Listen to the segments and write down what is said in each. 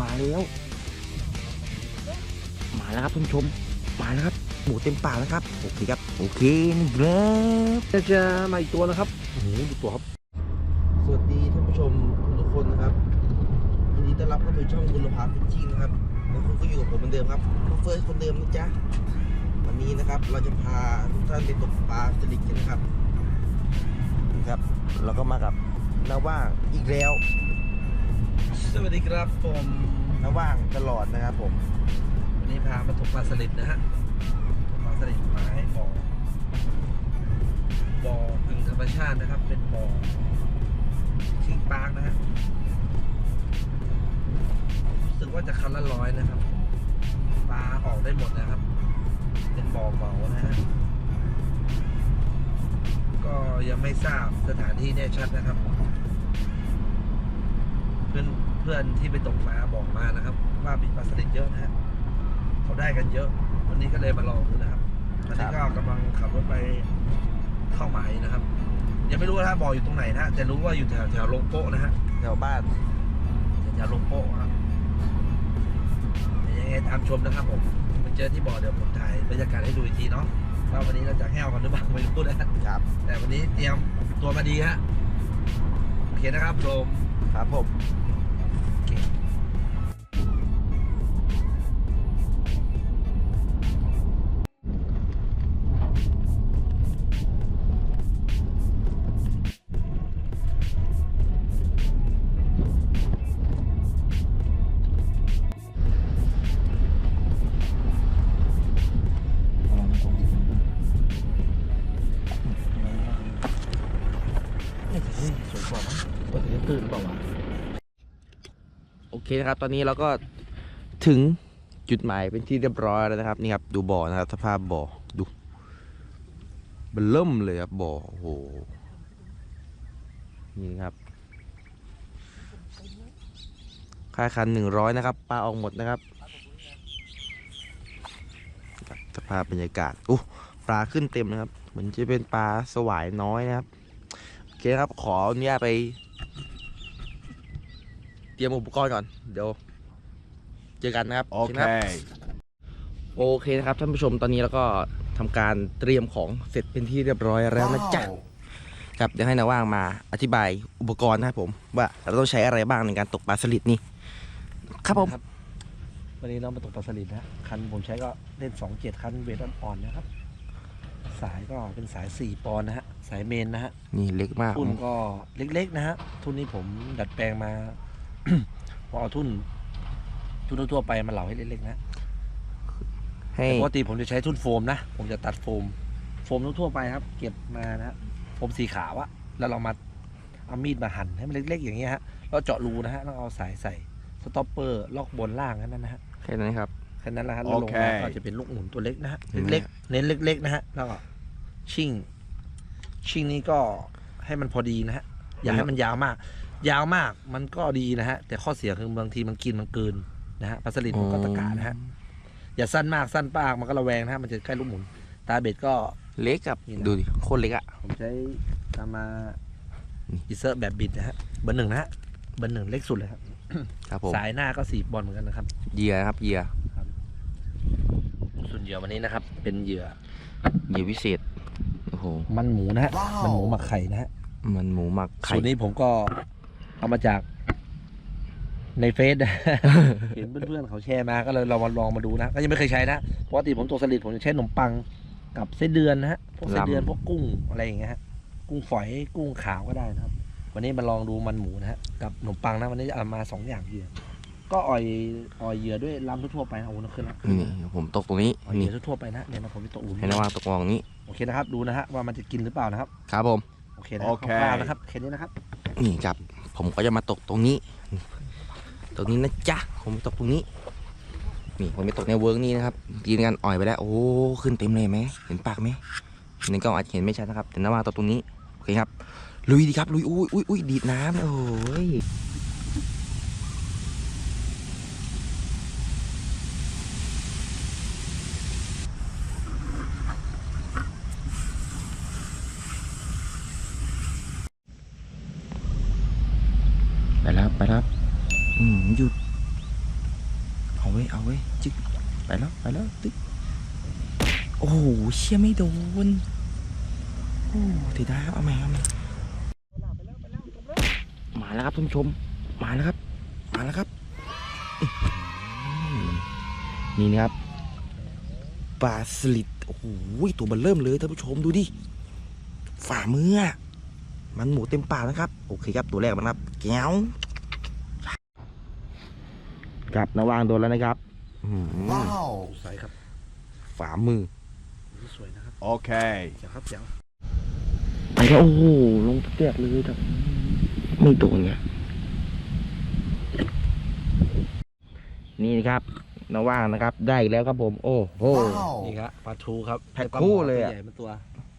มาแล้วมาแล้วครับท่านชมมาแล้วครับหมูเต็มปากแล้วครับโอเคครับโอเคนะครับจะจะมาอีกตัวนะครับโอ้โหดูตัวครับสวัสดีท่านผู้ชมทุกคนนะครับยินดีต้อนรับเข้าสู่ช่องบุรพาฟิชชิ่งนะครับแล้วคุณก็อยู่กับผมเหมือนเดิมครับพ่อเฟิร์สคนเดิมนะจ๊ะวันนี้นะครับเราจะพาทุกท่านไปตกปลาสลิดกันนะครับนะครับเราก็มากับนาว่างอีกแล้ว สวัสดีครับผมนาว่างตลอดนะครับผม วันนี้พามาตกปลาสลิดนะฮะตกปลาสลิดหมายบ่อบ่อกึ่งธรรมชาตินะครับ เป็นบ่อชิงปาร์กนะฮะรู้สึกว่าจะคันละร้อยนะครับปลาออกได้หมดนะครับ เป็นบ่อเหมานะฮะก็ยังไม่ทราบสถานที่แน่ชัดนะครับ เพื่อน เพื่อนที่ไปตกมาบอกมานะครับ ว่ามีปลาสลิดเยอะนะฮะเขาได้กันเยอะ วันนี้ก็เลยมาลองดูนะครับตอนนี้ก็กำลังขับรถไปเข้าหมายนะครับ ยังไม่รู้ว่าบอกอยู่ตรงไหนนะฮะแต่รู้ว่าอยู่แถวแถวลงโป๊ะนะฮะแถวบ้านแถวลงโป๊ะครับยังไงตามชมนะครับผมไปเจอที่บ่อเดี๋ยวผมถ่ายบรรยากาศให้ดูอีกทีเนาะว่าวันนี้เราจะแห้วกันหรือเปล่าไม่รู้นะฮะครับ แต่วันนี้เตรียมตัวมาดีฮะโอเคนะครับชมครับผม สวยกว่ามั้งเปิดจะตื่น เปล่าวะโอเคนะครับ ตอนนี้เราก็ถึงจุดหมายเป็นที่เรียบร้อยแล้วนะครับ นี่ครับ ดูบ่อนะครับ สภาพบ่อดูเบลเริ่มเลยครับบ่อโอ้โหนี่ครับค่าคันหนึ่งร้อยนะครับปลาออกหมดนะครับ สภาพบรรยากาศอู้ปลาขึ้นเต็มนะครับ เหมือนจะเป็นปลาสวายน้อยนะครับ โอเคครับขออนุญาตไป เตรียมอุปกรณ์ก่อน เดี๋ยว เจอกันนะครับโอนะเครับโอเคนะครับท่านผู้ชมตอนนี้เราก็ทำการเตรียมของเสร็จเป็นที่เรียบร้อยแล้วนะจ๊ะ ครับเดี๋ยวให้นาว่างมาอธิบายอุปกรณ์นะครับผม ว่าเราต้องใช้อะไรบ้างในการตกปลาสลิดนี่ครับผมวันนี้เรามาตกปลาสลิดนะคันผมใช้ก็เล่นสองเจ็ดคันเวทอ่อนๆนะครับ สายก็เป็นสายสี่ปอนด์นะฮะ สายเมนนะฮะ นี่เล็กมาก ทุ่นก็เล็กๆนะฮะ ทุ่นนี้ผมดัดแปลงมา ผมเอาทุ่นทุ่นทั่วๆไปมาเหลาให้เล็กๆนะให้แต่ปกติผมจะใช้ทุ่นโฟมนะ ผมจะตัดโฟม โฟมทั่วๆไปครับ เก็บมานะฮะโฟมสีขาวอะแล้วเรามาเอามีดมาหั่นให้มันเล็ก ๆ อย่างเงี้ยฮะแล้วเจาะรูนะฮะแล้วเอาสายใส่สต็อปเปอร์ล็อกบนล่างนั่นนะฮะแค่นั้นครับแค่นั้นแหละฮะแล้วลงมาโอเคก็จะเป็นลูกหมุนตัวเล็กนะฮะเห็นไหมเล็กๆเน้นเล็ก ๆ นะฮะแล้วก็ชิ่งชิ่งนี้ก็ให้มันพอดีนะฮะอย่าให้มันยาวมาก ยาวมากมันก็ดีนะฮะ แต่ข้อเสียคือบางทีมันกินมันเกินนะฮะปลาสลิดมันก็ตะกานะฮะ อย่าสั้นมากสั้นปากมันก็ระแวงนะฮะมันจะใกล้ลูกหมุน ตาเบ็ดก็ เล็กกับนี่นะ ดูดิโคตรเล็กอะผมใช้ตามมานี่อีเซอร์แบบบิดนะฮะเบอร์หนึ่งนะฮะเบอร์หนึ่งเล็กสุดเลยครับครับผมสายหน้าก็สี่บอลเหมือนกันนะครับ เหยื่อนะครับเหยื่อส่วนเหยื่อวันนี้นะครับ เป็นเหยื่อเหยื่อพิเศษโอ้โหมันหมูนะฮะมันหมูหมักไข่นะฮะมันหมูหมักไข่สูตรนี้ผมก็ เอามาจากในเฟซ เห็นเพื่อนๆเขาแชร์มาก็เลยเรามาลองมาดูนะก็ยังไม่เคยใช้นะปกติผมตกสลิดผมจะใช้ขนมปังกับไส้เดือนนะฮะพวกไส้เดือนพวกกุ้งอะไรอย่างเงี้ยฮะกุ้งฝอยกุ้งขาวก็ได้นะครับ วันนี้มาลองดูมันหมูนะฮะกับขนมปังนะวันนี้จะเอามาสองอย่างเหยื่อก็อ่อยอ่อยเหยื่อด้วยลำทั่วๆไปนะโอ้โหนกขึ้นแล้วนี่ผมตกตรงนี้อ่อยเหนี่ยื่อทั่วๆไปนะเนี่ยนะผมจะตกหลุมให้นาว่างตกมองนี้โอเคนะครับ ดูนะฮะว่ามันจะกินหรือเปล่านะครับ ครับผมโอเคนะโอเค คร่าวๆนะครับแค่นี้นะครับ นี่ครับ ผมก็จะมาตกตรงนี้ ตรงนี้นะจ๊ะผมตกตรงนี้ นี่ผมไปตกในเวิร์กนี้นะครับกินกันอ่อยไปแล้ว โอ้ขึ้นเต็มเลยไหมเห็นปากไหมนี่ก็อาจจะเห็นไม่ชัดนะครับแต่น้ำมาตกตรงนี้โอเคครับลุยดีครับลุยอุ้ยอุ้ยอุ้ยดีดน้ำโอ้ย ไปแล้วไปแล้วอืมหยุด เอาไว้เอาไว้จึ๊กไปแล้วไปแล้วตึ๊กโอ้โหเชี่ยไม่โดน โอ้ถือได้ครับเอาใหม่เอาใหม่มาแล้วครับท่านผู้ชม มาแล้วครับ มาแล้วครับ นี่นะครับปลาสลิดโอ้โหตัวมันเริ่มเลยท่านผู้ชมดูดิฝ่ามือมันหมูเต็มปากนะครับ โอเคครับตัวแรกมันครับแก้ว ครับนาวางโดนแล้วนะครับอื้อหือใสครับฝ่ามือนี่สวยนะครับ Okay. เจ๋วครับเจ๋วไปแล้วโอ้โหลงแตกเลยครับไม่โดนไงนี่นะครับนว่างนะครับ ได้อีกแล้วครับผม โอ้โหนี่ครับปลาทูครับแพ็คคู่เลยอะตัวใหญ่มันตัว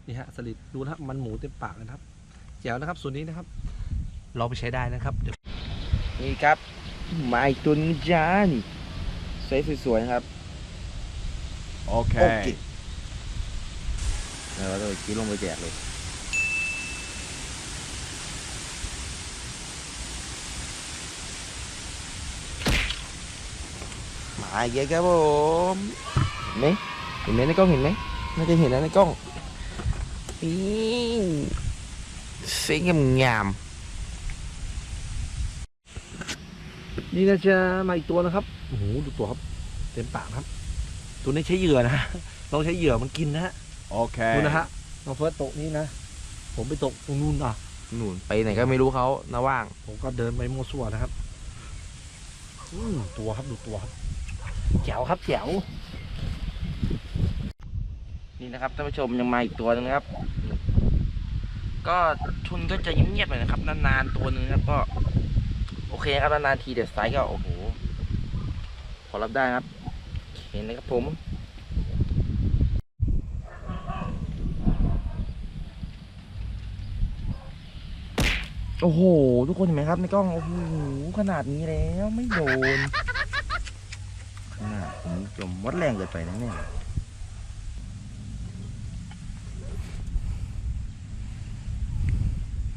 นี่ฮะสลิดดูนะครับมันหมูเต็มปากเลยนะครับแจ๋วนะครับส่วนนี้นะครับลองไปใช้ได้นะครับเดี๋ยวนี่ครับ มาอีกตัวนึงจ้านี่ไซส์สวยๆนะครับ Okay. แล้วเราจะกินลงไปแจกเลยมาอีกแล้วครับผมเห็นไหมเห็นไหมในกล้องเห็นไหมน่าจะเห็นนะในกล้องนี่เสียงงาม นี่นะจะมาอีกตัวนะครับโอ้โหดูตัวครับ เต็มปากครับ ตัวนี้ใช้เหยื่อนะต้องใช้เหยื่อมันกินนะฮะ Okay. ดูนะฮะน้องเฟิร์สตกนี้นะ ผมไปตกตรงนู้นอะๆนู่นไปไหนก็ไม่รู้เขานะว่าง ผมก็เดินไปมั่วซั่วนะครับอืมตัวครับดูตัวครับแจ๋วครับแจ๋วนี่นะครับท่านผู้ชมยังมาอีกตัวหนึงนะครับ ก็ทุนก็จะเงียบๆหน่อยนะครับนานๆตัวหนึงครับก็โอเคครับนานๆทีเดี๋ยวไซส์ก็โอ้โหพอรับได้ครับเห็นนะครับผมโอ้โห ทุกคนเห็นไหมครับในกล้องโอ้โหขนาดนี้แล้วไม่โดนขนาดผมจมวัดแรงเกินไปนะเนี่ย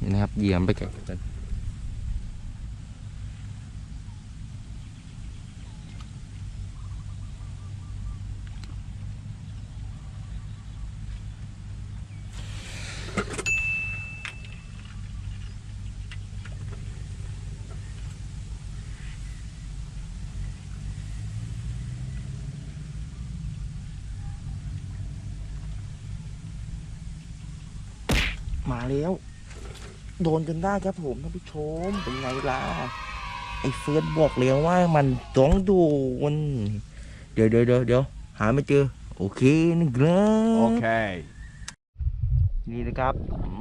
นี่นะครับเหยียมไปไกลกัน มาแล้ว โดนจนได้ครับผมท่านผู้ชมเป็นไงล่ะไอ้เฟิร์สบอกแล้วว่ามันต้องโดนเดี๋ยวเดี๋ยวเดี๋ยวเดี๋ยวหาไม่เจอ โอเคนะครับ Okay. นี่นะครับ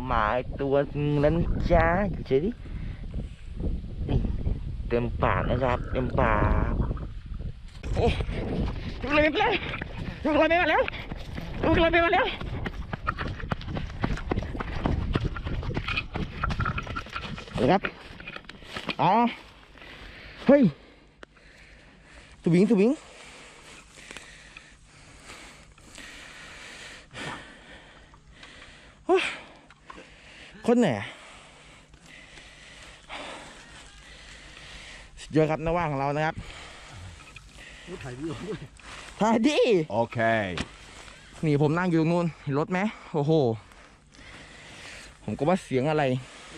หมาอีกตัวนึงแล้วนะจ้าอยู่เฉยดินี่เต็มปากนะครับ เต็มปากโอ้ยเลยไปเลยเลยไปมาแล้วเลยไปมาแล้ว เอาเลยครับอ๋อเฮ้ยสวิงสวิงคนไหนอะสุดยอดครับนว่างของเรานะครับถ่ายวิดีโอด้วยถ่ายดิ Okay. นี่ผมนั่งอยู่ตรงนู้นเห็นรถไหมโอ้โห ผมก็ว่าเสียงอะไร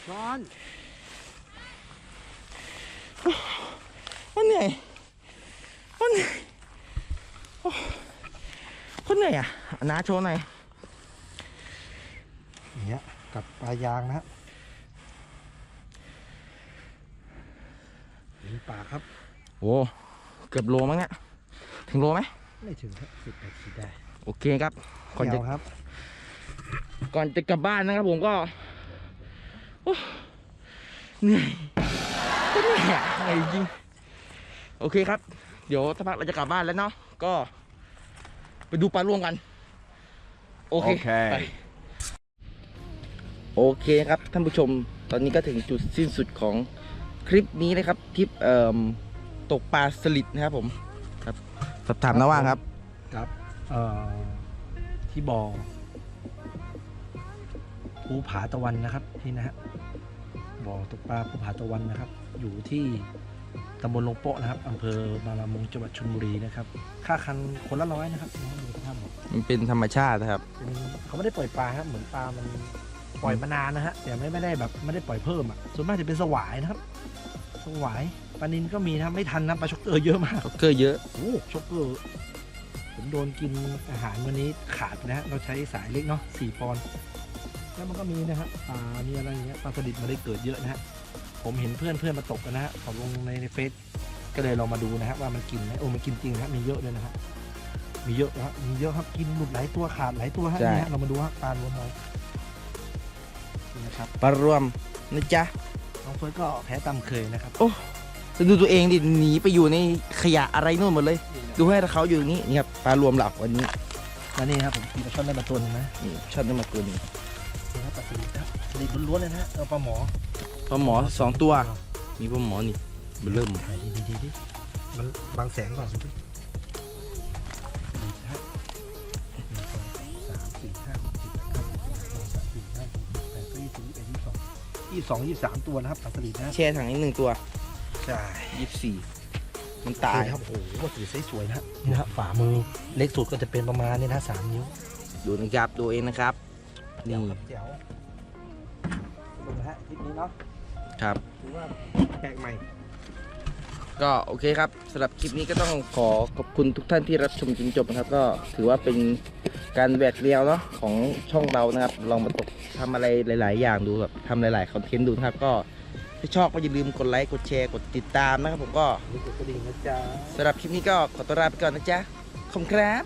ช้อน คนเหนื่อยคนเหนื่อยโอ้คนเหนื่อยอะเอาน้าโชว์หน่อยอย่างเงี้ยกับปลายางนะฮะเห็นปากครับโอ้เกือบโลมั้งเนี่ยถึงโลไหมไม่ถึงครับสิบแปดขีดได้ โอเคครับก่อนจะแจ๋วครับ ก่อนจะกลับบ้านนะครับผมก็โอ้เหนื่อยก็เหนื่อยอะเหนื่อยจริง โอเคครับ เดี๋ยวสักพักเราจะกลับบ้านแล้วเนาะก็ ไปดูปลารวมกันโอเคโอเคไปโอเคครับท่านผู้ชมตอนนี้ก็ถึงจุดสิ้นสุดของคลิปนี้นะครับทริปเอ่อตกปลาสลิดนะครับผมครับสอบถามนะว่างครับครับเอ่อที่บ่อภูผาตะวันนะครับนี่นะฮะบ่อตกปลาภูผาตะวันนะครับ อยู่ที่ ตำบลลงโปะนะครับอำเภอบางละมุงจังหวัดชลบุรีนะครับ ค่าคันคนละร้อยนะครับน้องดูท่านบอกมันเป็นธรรมชาตินะครับ เป็นเขาไม่ได้ปล่อยปลาครับเหมือนปลามันปล่อยมานานนะฮะแต่ไม่ไม่ได้แบบไม่ได้ปล่อยเพิ่มอะส่วนมากจะเป็นสวายนะครับ สวายปลานินก็มีนะครับไม่ทันนะปลาช็อกเกอร์เยอะมากเกอร์เยอะ โอ้ช็อกเกอร์ผมโดนกินอาหารวันนี้ขาดไปนะฮะเราใช้สายเล็กเนาะสี่ปอนด์แล้วมันก็มีนะฮะปลามีอะไรอย่างเงี้ยปลาสลิดมาได้เกิดเยอะนะฮะ ผมเห็นเพื่อนเพื่อนมาตกกันนะฮะเขาลงในในเฟซก็เลยลองมาดูนะฮะว่ามันกินไหมโอ้มันกินจริงนะฮะมีเยอะเลยนะฮะมีเยอะนะครับมีเยอะครับกินหลุดหลายตัวขาดหลายตัวฮะใช่นี่ฮะเรามาดูฮะปลารวมเรานี่นะครับปลารวมนะจ๊ะน้องเฟิร์สก็แพ้ตามเคยนะครับจะดูตัวเองดิหนีไปอยู่ในขยะอะไรนู่นหมดเลย ดูให้เขาอยู่อย่างนี้นี่ครับปลารวมหลักวันนี้แล้วนี่ครับผมกินปลาช่อนได้มาตัวหนึงนะนี่ชอบได้มาตัวหนึงนี่ครับปลาสลิดนะสลิดล้วนๆเลยนะฮะเอาปลาหมอ ปลาหมอสองตัว มีปลาหมอนี่เริ่มไหนดีดีดิมันบางแสงก่อนสิพี่สลิดฮะหนึ่งสองสามสี่ห้าหกเจ็ดแปดเก้าสิบสิบเอ็ดสิบสองสามสี่ห้าหกเจ็ดแปดเก้ายี่สิบยี่สองยี่สามตัวนะครับปลาสลิดนะแช่ถังนี้หนึ่งตัวใช่ยี่สี่มันตายครับโอ้โหสีสวยๆนะฮะนี่นะฮะฝ่ามือเล็กสุดก็จะเป็นประมาณนี้นะสามนิ้ว ดูนะครับดูเองนะครับนี่เจ๋วดูนะฮะคลิปนี้เนาะ ครับ ถือว่าแปลกใหม่ ก็โอเคครับสำหรับคลิปนี้ก็ต้องขอขอบคุณทุกท่านที่รับชมจนจบนะครับ ก็ถือว่าเป็นการแหวกเรียวเนาะของช่องเรานะครับ ลองมาตกทำอะไรหลาย ๆ อย่างดูแบบทำหลายๆคอนเทนต์ดูนะครับ ก็ถ้าชอบก็อย่าลืมกดไลค์กดแชร์กดติดตามนะครับผมก็นี่กดกระดิ่งนะจ๊ะสำหรับคลิปนี้ก็ขอตัวลาไปก่อนนะจ๊ะขอบคุณครับ